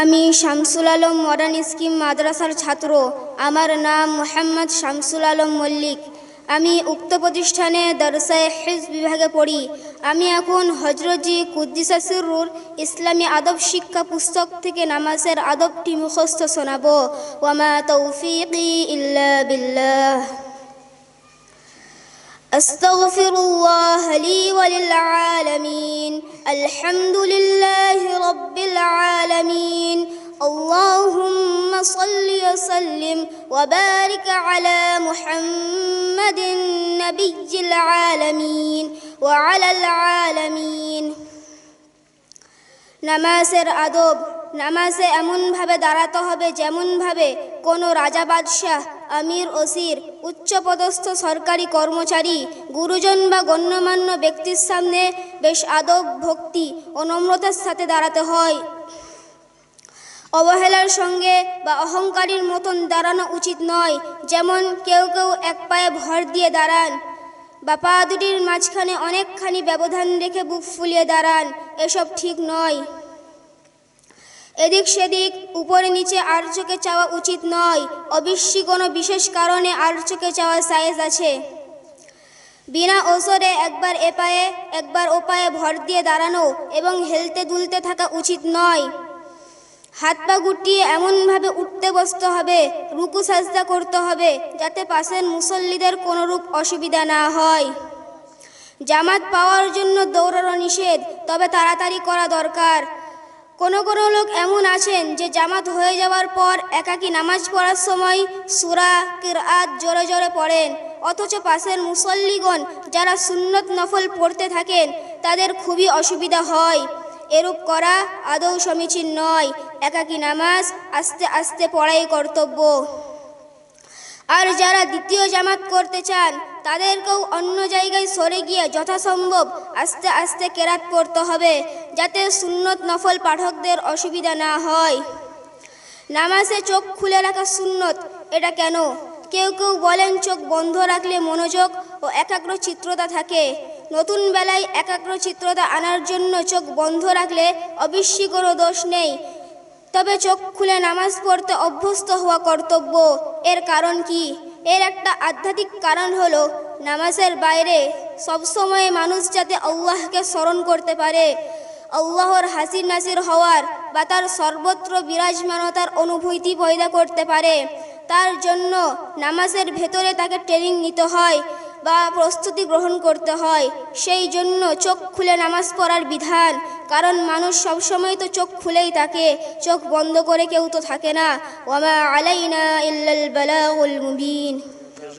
আমি Shamsul Alam modern scheme মাদ্রাসার ছাত্র। আমার নাম মোহাম্মদ শামসুল আলম মল্লিক। আমি উক্ত প্রতিষ্ঠানে দরসায় হেজ বিভাগে পড়ি। আমি এখন হজরজি কুদ্দিসুর ইসলামী আদব শিক্ষা পুস্তক থেকে নামাজের আদবটি মুখস্থ শোনাব। ওয়ামা তৌফিক ইল্লা বিল্লাহ। أستغفر الله لي وللعالمين الحمد لله رب العالمين اللهم صل وسلم وبارك على محمد نبي العالمين وعلى العالمين নামাজের আদব নামাজে এমনভাবে দাঁড়াতে হবে যেমনভাবে কোনো রাজা বাদশাহ আমির ওসির উচ্চপদস্থ সরকারি কর্মচারী, গুরুজন বা গণ্যমান্য ব্যক্তির সামনে বেশ আদব, ভক্তি ও নম্রতার সাথে দাঁড়াতে হয়। অবহেলার সঙ্গে বা অহংকারীর মতন দাঁড়ানো উচিত নয়, যেমন কেউ কেউ এক পায়ে ভর দিয়ে দাঁড়ান বা পা দুটির মাঝখানে অনেকখানি ব্যবধান রেখে বুক ফুলিয়ে দাঁড়ান, এসব ঠিক নয়। এদিক সেদিক, উপরে নিচে আর চোখে চাওয়া উচিত নয়। অবশ্যই কোনো বিশেষ কারণে আর চোখে চাওয়ার সাইজ আছে। বিনা ওসরে একবার এ পায়ে একবার ও পায়ে ভর দিয়ে দাঁড়ানো এবং হেলতে দুলতে থাকা উচিত নয়। হাত পা গুটিয়ে এমনভাবে উঠতে বসতে হবে, রুকু সাজদা করতে হবে, যাতে পাশের মুসল্লিদের কোনোরূপ অসুবিধা না হয়। জামাত পাওয়ার জন্য দৌড়ানো নিষেধ, তবে তাড়াতাড়ি করা দরকার। কোনো কোনো লোক এমন আছেন যে জামাত হয়ে যাওয়ার পর একাকী নামাজ পড়ার সময় সুরা, কিরআত জোরে জোরে পড়েন। অথচ পাশের মুসল্লিগণ যারা সুন্নত নফল পড়তে থাকেন, তাদের খুবই অসুবিধা হয়। এরূপ করা আদৌ সমীচীন নয়। একাকী নামাজ আস্তে আস্তে পড়াই কর্তব্য। আর যারা দ্বিতীয় জামাত করতে চান তাদেরকেও অন্য জায়গায় সরে গিয়ে যথাসম্ভব আস্তে আস্তে কেরাত পড়তে হবে, যাতে সুন্নত নফল পাঠকদের অসুবিধা না হয়। নামাজে চোখ খুলে রাখা সুন্নত, এটা কেন? কেউ কেউ বলেন চোখ বন্ধ রাখলে মনোযোগ ও একাগ্র চিত্রতা থাকে। নতুন বেলায় একাগ্র চিত্রতা আনার জন্য চোখ বন্ধ রাখলে অবশ্যই কোনো দোষ নেই। তবে চোখ খুলে নামাজ পড়তে অভ্যস্ত হওয়া কর্তব্য, এর কারণ কি? এর একটা আধ্যাত্মিক কারণ হলো, নামাজের বাইরে সবসময় মানুষ যাতে আল্লাহকে স্মরণ করতে পারে, আল্লাহর হাসির নাসির হওয়ার বা তার সর্বত্র বিরাজমানতার অনুভূতি পয়দা করতে পারে। তার জন্য নামাজের ভেতরে তাকে ট্রেনিং নিতে হয় বা প্রস্তুতি গ্রহণ করতে হয়। সেই জন্য চোখ খুলে নামাজ পড়ার বিধান কারণ মানুষ সব সময় তো চোখ খুলেই থাকে, চোখ বন্ধ করে কেউ তো থাকে না। ওমা আলাইনা ইল্লাল বালাগুল মুবিন।